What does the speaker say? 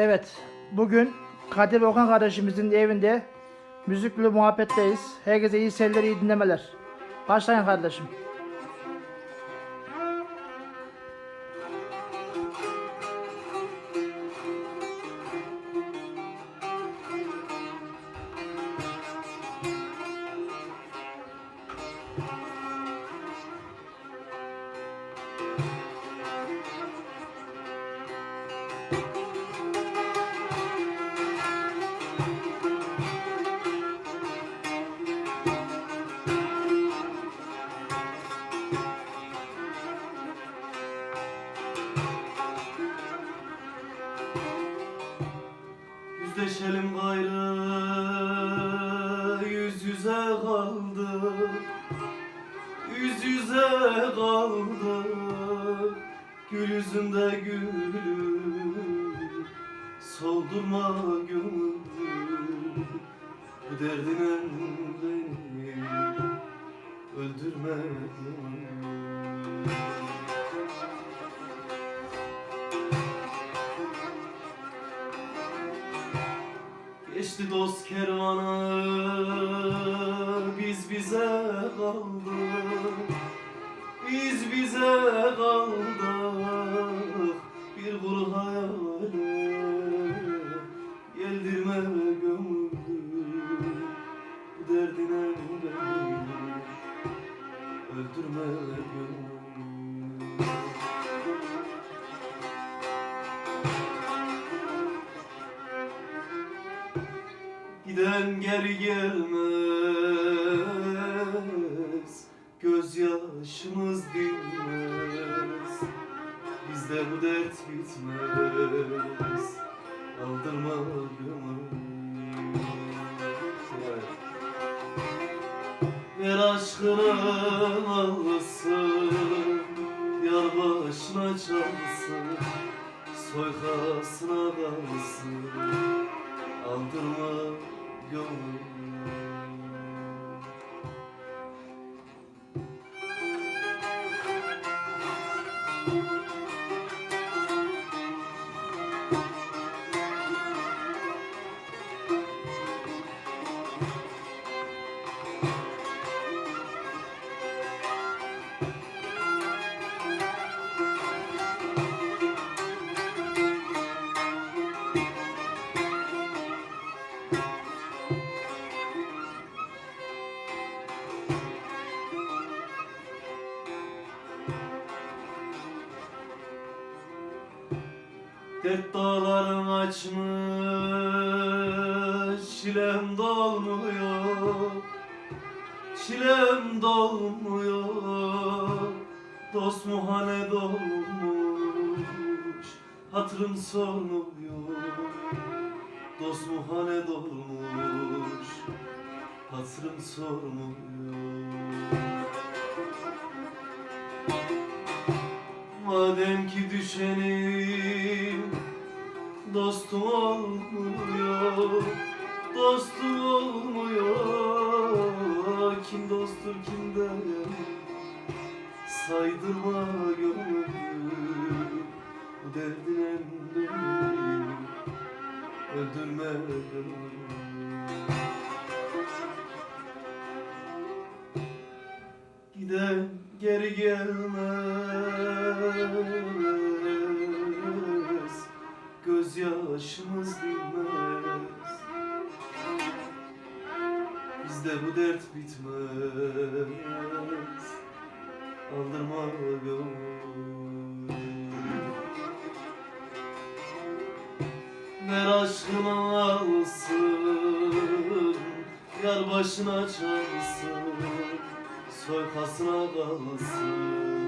Evet, bugün Kadir Okan kardeşimizin evinde müzikli muhabbetteyiz. Herkese iyi seyirler, iyi dinlemeler. Başlayın kardeşim. Yüzleşelim gayrı yüz yüze kaldık Yüz yüze kaldık Gül yüzünde gülüm Soldurma gönlüm Bu derdine beni Öldürme gönlüm Geçti dost kervanı biz bize kaldık. Biz bize kaldık Giden geri gelmez Gözyaşımız dinmez. Bizde bu dert bitmez Aldırma gönlüm Ver aşkının ağlasın Yar başına çalsın Soykasına dalsın. Aldırma gönlüm Dert dağlarım açmış Çilem dolmuyor. Çilem dolmuyor Dost muhane dolmuş Hatırım sormuyor. Dost muhane dolmuş Hatırım sormuyor. Madem ki düşenim dostum olmuyor Dostum olmuyor. Kim dosttur kim de Saydırma gönlüm Bu derdin beni Öldürme gönlüm Giden geri gelmez Gözyaşımız dinmez Bizde bu dert bitmez. Aldırma gönlüm Ver aşkını alsın Yar başına çalsın Soykasına kalsın